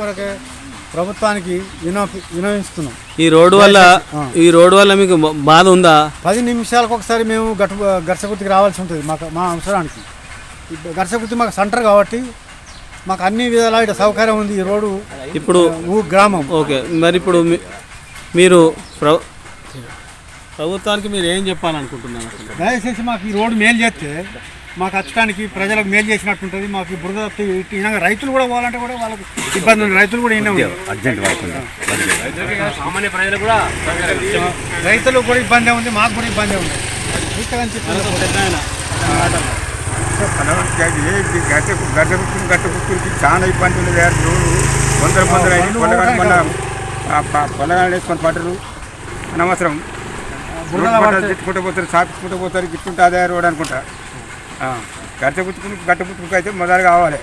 కొరకే ప్రభుత్వానికి వినో వినవిస్తున్నాం. ఈ రోడ్డు వల్ల. ఈ రోడ్డు వల్ల మీకు బాధ ఉందా? పది నిమిషాలకు ఒకసారి మేము గట్టు గర్సగుర్తికి రావాల్సి ఉంటుంది మాకు మా అవసరానికి. గర్సగుర్తి మాకు సెంటర్ కాబట్టి మాకు అన్ని విధాల ఇక్కడ సౌకర్యం ఉంది ఈ రోడ్డు ఇప్పుడు ఊ గ్రామం. ఓకే మరి ఇప్పుడు మీరు ప్ర ప్రభుత్వానికి మీరు ఏం చెప్పాలనుకుంటున్నారు? దయచేసి మాకు ఈ రోడ్డు మేలు చేస్తే మాకు వచ్చడానికి ప్రజలకు మేలు చేసినట్టు ఉంటుంది మాకు బురద రైతులు కూడా పోవాలంటే కూడా వాళ్ళకి ఇబ్బంది ఉంది. రైతులు కూడా ఈయన రైతులకు కూడా ఇబ్బంది ఉంది మాకు కూడా ఇబ్బంది ఉంది చెప్పి గడ్డ కుట్టుకుని గడ్డ కుట్టుకుని చాలా ఇబ్బంది ఉంది. రోడ్డు వందల వందల ఐదు పొలగాడు మొన్న పొలగాడు వేసుకొని పడ్డరు అనవసరం తిట్టుకుంటూ పోతారు సాపించుకుంటూ పోతారు గిట్టుంటే అదే రోడ్ అనుకుంటా. గడ్డ కుట్టుకుని గడ్డ కుట్టుకు అయితే మొదలు కావాలి.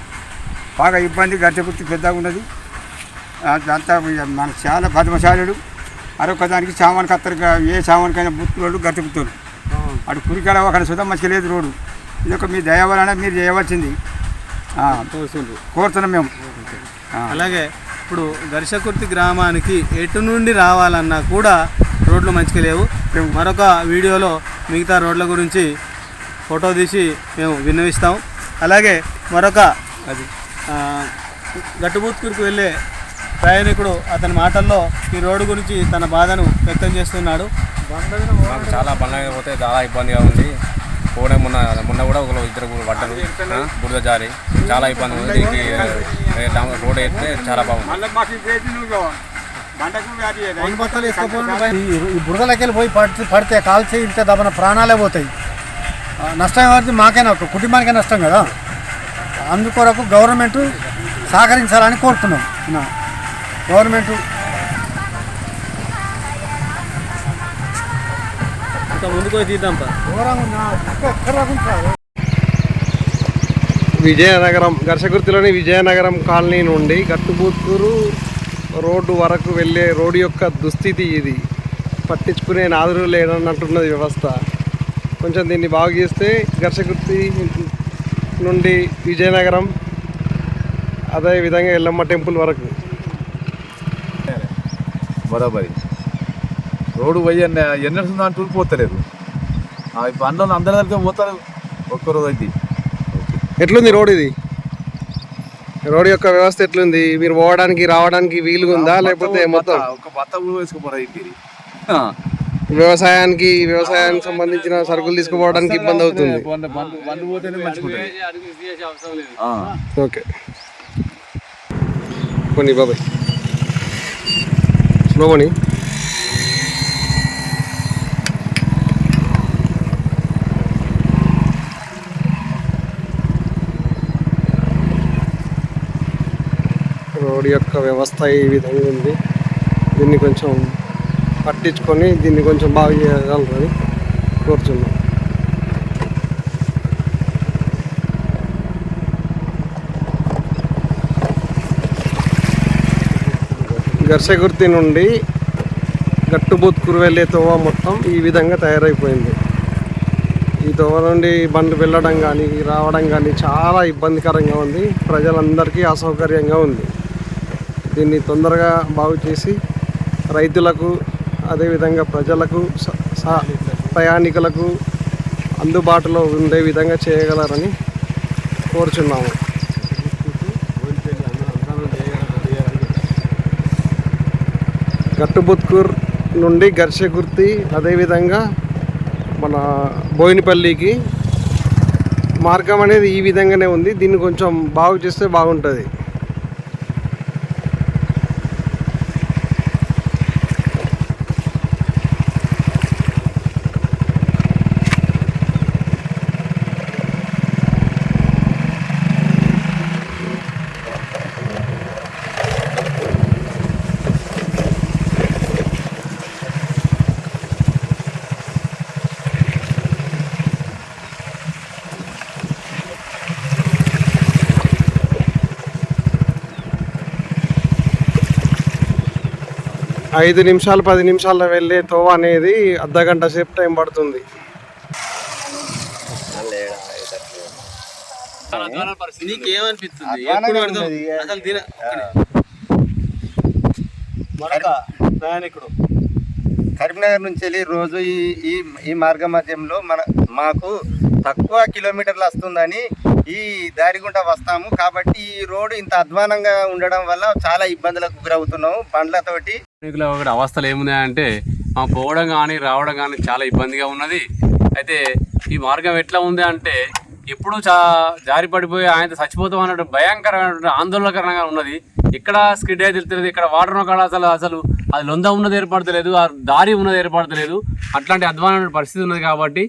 బాగా ఇబ్బంది గడ్డ కుట్టు పెద్దగా ఉన్నది. అంతా మన చాలా పద్మశాలుడు. అరొక దానికి సామాన్కి అత్తరు ఏ సామాన్కైనా బుత్తులు గడ్డ కుత్తోడు అటు కురికాడ అక్కడ సుధం మంచిగా లేదు రోడ్డు. ఇది ఒక మీ దయ వలన మీరు చేయవలసింది. కోరుతున్నాం మేము. అలాగే ఇప్పుడు గరిషకుర్తి గ్రామానికి ఎటు నుండి రావాలన్నా కూడా రోడ్లు మంచిగా లేవు. మరొక వీడియోలో మిగతా రోడ్ల గురించి ఫోటో తీసి మేము విన్నవిస్తాం. అలాగే మరొక అది. గట్టుబూత్కూరుకు వెళ్ళే ప్రయాణికుడు అతని మాటల్లో ఈ రోడ్డు గురించి తన బాధను వ్యక్తం చేస్తున్నాడు. మాకు చాలా బండ్ల పోతే చాలా ఇబ్బందిగా ఉంది. పోవడం మొన్న మొన్న కూడా ఒక ఇద్దరు కూడా పడ్డారు. బురద జారి చాలా ఇబ్బంది ఉంది. దీనికి రోడ్ అయితే చాలా బాగుంది. ఈ రేట్లు నువ్వు బండకు వ్యాధి ఏది? రెండు బత్తలు వేసుకోపోవడం ఈ ఈ బురదలకి వెళ్ళి పోయి పడితే పడితే కాల్చి ఇంత దబన ప్రాణాలే పోతాయి. నష్టం ఎవరిది మాకేనా ఒక కుటుంబానికే నష్టం కదా? అందుకొరకు గవర్నమెంట్ సహకరించాలని కోరుతున్నాం. గవర్నమెంట్ ముందుకు పోయి తీద్దాంపా విజయనగరం ఘర్షగుర్తిలోని విజయనగరం కాలనీ నుండి గట్టుబూత్తూరు రోడ్డు వరకు వెళ్ళే రోడ్డు యొక్క దుస్థితి ఇది. పట్టించుకునే నాదురు లేదన్నట్టున్నది వ్యవస్థ. కొంచెం దీన్ని బాగు చేస్తే ఘర్షగుర్తి నుండి విజయనగరం అదే విధంగా ఎల్లమ్మ టెంపుల్ వరకు. బరాబరి. రోడ్డు పోయి ఎన్ని ఎన్ని వస్తుందో అని పోతలేదు బండ్లను అందరి దగ్గర పోతారు. ఒక్కరోజు అయితే. ఎట్లుంది రోడ్ ఇది? రోడ్ యొక్క వ్యవస్థ ఎట్లుంది? మీరు పోవడానికి రావడానికి వీలుగా ఉందా లేకపోతే మొత్తం ఒక బత్త వేసుకోపోరా ఇంటికి వ్యవసాయానికి వ్యవసాయానికి సంబంధించిన సరుకులు తీసుకుపోవడానికి ఇబ్బంది అవుతుంది. ఓకే. కొన్ని బాబాయ్. స్లోవని రోడ్ యొక్క వ్యవస్థ ఈ విధంగా ఉంది. దీన్ని కొంచెం పట్టించుకొని దీన్ని కొంచెం బాగు చేయగలరని కోరుతున్నాం గర్షగుర్తి నుండి గట్టుబూత్కూరు వెళ్ళే తోవ మొత్తం ఈ విధంగా తయారైపోయింది. ఈ తోవ నుండి బండ్లు వెళ్ళడం కానీ రావడం కానీ చాలా ఇబ్బందికరంగా ఉంది. ప్రజలందరికీ అసౌకర్యంగా ఉంది. దీన్ని తొందరగా బాగు చేసి రైతులకు అదేవిధంగా ప్రజలకు స- స- ప్రయాణికులకు అందుబాటులో ఉండే విధంగా చేయగలరని కోరుచున్నాము. గట్టుబుత్కూర్ నుండి ఘర్షకుర్తి అదేవిధంగా మన బోయినపల్లికి మార్గం అనేది ఈ విధంగానే ఉంది. దీన్ని కొంచెం బాగు చేస్తే బాగుంటుంది. ఐదు నిమిషాలు పది నిమిషాల్లో వెళ్ళే తోవ అనేది అర్ధ గంట సేపు టైం పడుతుంది. నీకేమనిపిస్తుంది? ఎప్పుడు పడతావు? అసలు తిన మరొక ప్రయాణికుడు. కరీంనగర్ నుంచి వెళ్ళి రోజు ఈ ఈ ఈ మార్గ మధ్యంలో మన మాకు తక్కువ కిలోమీటర్లు వస్తుందని ఈ దారి గుండా వస్తాము. కాబట్టి ఈ రోడ్డు ఇంత అధ్వానంగా ఉండడం వల్ల చాలా ఇబ్బందులకు గురవుతున్నాము బండ్లతోటి. ఒకటి అవస్థలు ఏమున్నాయి అంటే మా పోవడం కానీ రావడం కానీ చాలా ఇబ్బందిగా ఉన్నది. అయితే ఈ మార్గం ఎట్లా ఉంది అంటే ఎప్పుడు చా జారి పడిపోయి ఆయన చచ్చిపోతాం అన్నట్టు భయంకరమైనటువంటి ఆందోళనకరంగా ఉన్నది. ఇక్కడ స్కిడ్ అయితే తెలుస్తుంది ఇక్కడ వాటర్ కాడ అసలు అసలు అది లొంద ఉన్నది ఏర్పడతలేదు ఆ దారి ఉన్నది ఏర్పడతలేదు. అట్లాంటి అధ్వానమైన పరిస్థితి ఉన్నది కాబట్టి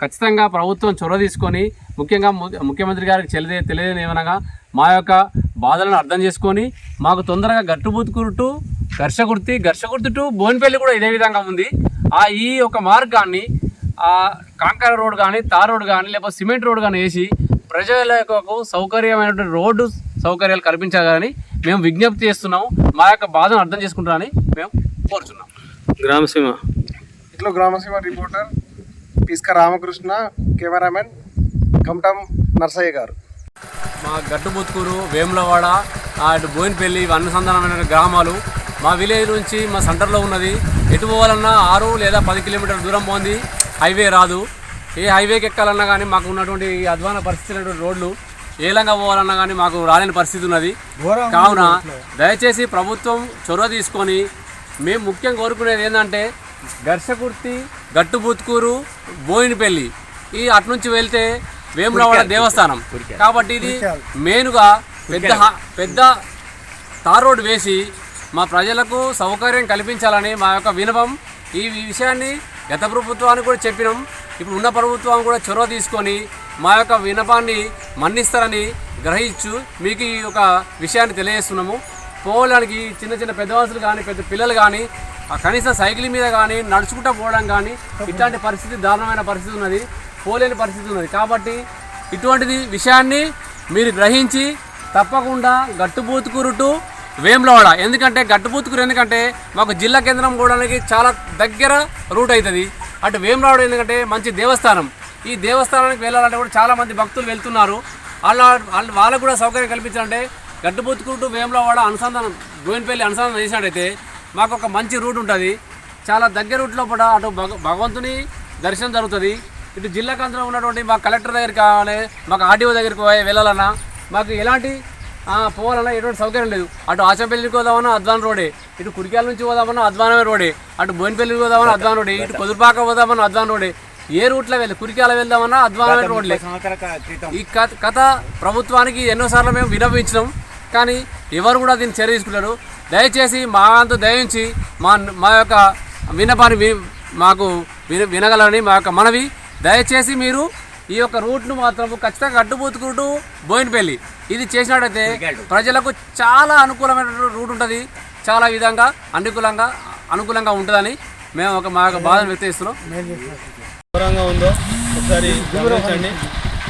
ఖచ్చితంగా ప్రభుత్వం చొరవ తీసుకొని ముఖ్యంగా ము- ముఖ్యమంత్రి గారికి తెలియదే తెలియదని ఏమనగా మా యొక్క బాధలను అర్థం చేసుకొని మాకు తొందరగా గట్టుబుత్కూరు టు ఘర్షకుర్తి ఘర్షకుర్తి టు బోన్పల్లి కూడా ఇదే విధంగా ఉంది. ఆ ఈ యొక్క మార్గాన్ని ఆ కాంకర రోడ్ కానీ తార్ రోడ్ కానీ లేకపోతే సిమెంట్ రోడ్ కానీ వేసి ప్రజలకు సౌకర్యమైనటువంటి రోడ్డు సౌకర్యాలు కల్పించాలని మేము విజ్ఞప్తి చేస్తున్నాము. మా యొక్క బాధను అర్థం చేసుకుంటామని మేము కోరుచున్నాం. గ్రామసీమ. ఇట్లో గ్రామసీమ రిపోర్టర్ పిస్క రామకృష్ణ కెమెరామెన్ కమటం నర్సయ్య గారు. మా గట్టుబుత్కూరు వేములవాడ ఇటు బోయినపల్లి అనుసంధానమైన గ్రామాలు. మా విలేజ్ నుంచి మా సెంటర్లో ఉన్నది. ఎటు పోవాలన్నా ఆరు లేదా పది కిలోమీటర్ల దూరం పోంది. హైవే రాదు. ఏ హైవేకి ఎక్కాలన్నా కానీ మాకు ఉన్నటువంటి అధ్వాన పరిస్థితి రోడ్లు ఏలంగా పోవాలన్నా కానీ మాకు రాలేని పరిస్థితి ఉన్నది. కావున దయచేసి ప్రభుత్వం చొరవ తీసుకొని మేము ముఖ్యంగా కోరుకునేది ఏంటంటే ఘర్షకుర్తి గట్టుబుత్కూరు బోయినపల్లి. ఈ అటు నుంచి వెళ్తే వేములవాడ దేవస్థానం. కాబట్టి ఇది మెయిన్గా పెద్ద హా- పెద్ద తార్ రోడ్ వేసి మా ప్రజలకు సౌకర్యం కల్పించాలని మా యొక్క వినపం. ఈ విషయాన్ని గత ప్రభుత్వానికి కూడా చెప్పినాం. ఇప్పుడు ఉన్న ప్రభుత్వం కూడా చొరవ తీసుకొని మా యొక్క వినపాన్ని మన్నిస్తారని గ్రహించు మీకు ఈ యొక్క విషయాన్ని తెలియజేస్తున్నాము. పోవడానికి చిన్న చిన్న పెద్దవాసులు కానీ పెద్ద పిల్లలు కానీ కనీసం సైకిల్ మీద కానీ నడుచుకుంటూ పోవడం కానీ ఇట్లాంటి పరిస్థితి దారుణమైన పరిస్థితి ఉన్నది. పోలేని పరిస్థితి ఉన్నది. కాబట్టి ఇటువంటిది విషయాన్ని మీరు గ్రహించి తప్పకుండా గట్టుబూతుకూరు టు వేములవాడ. ఎందుకంటే గట్టుబూతుకూరు ఎందుకంటే మాకు జిల్లా కేంద్రం పోవడానికి చాలా దగ్గర రూట్ అవుతుంది. అటు వేములవాడ ఎందుకంటే మంచి దేవస్థానం. ఈ దేవస్థానానికి వెళ్ళాలంటే కూడా చాలా మంది భక్తులు వెళ్తున్నారు. వాళ్ళ వాళ్ళ వాళ్ళకు కూడా సౌకర్యం కల్పించాలంటే గట్టుబూతుకూరు టు వేములవాడ అనుసంధానం గోవినపల్లి అనుసంధానం చేసినట్టయితే మాకు ఒక మంచి రూట్ ఉంటుంది. చాలా దగ్గర రూట్లో కూడా అటు భగ భగవంతుని దర్శనం జరుగుతుంది. ఇటు జిల్లా కేంద్రంలో ఉన్నటువంటి మా కలెక్టర్ దగ్గరికి కావాలి మాకు ఆర్డీఓ దగ్గరికి వెళ్ళాలన్నా మాకు ఎలాంటి పోవాలన్నా ఎటువంటి సౌకర్యం లేదు. అటు ఆచంపల్లికి పోదామన్నా అద్వాన్ రోడే ఇటు కుడికాల నుంచి పోదామన్నా అద్వానమే రోడే అటు బోయినపల్లికి పోదామన్నా అద్వాన్ రోడే ఇటు కుదురుపాక పోదామన్నా అద్వాన్ రోడే. ఏ రూట్లో వెళ్ళి కురికాల వెళ్దామన్నా అద్వానమే రోడ్లే. ఈ కథ కథ ప్రభుత్వానికి ఎన్నోసార్లు మేము వినపించినాం కానీ ఎవరు కూడా దీన్ని చర్య తీసుకుంటారు. దయచేసి మా అంతు దయించి మా మా యొక్క వినపాన్ని వి మాకు విన వినగలని మా యొక్క మనవి. దయచేసి మీరు ఈ యొక్క రూట్ను మాత్రం ఖచ్చితంగా అడ్డుపోతుకుంటూ బోయినపల్లి. ఇది చేసినట్టయితే ప్రజలకు చాలా అనుకూలమైన రూట్ ఉంటుంది. చాలా విధంగా అనుకూలంగా అనుకూలంగా ఉంటుందని మేము ఒక మా యొక్క బాధను వ్యక్తరిస్తున్నాం దూరంగా ఉందో ఒకసారి గమనించండి.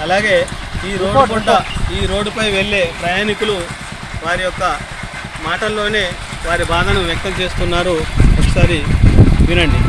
అలాగే ఈ రోడ్డు ఈ రోడ్డుపై వెళ్ళే ప్రయాణికులు వారి యొక్క మాటల్లోనే వారి బాధను వ్యక్తం చేస్తున్నారు. ఒకసారి వినండి.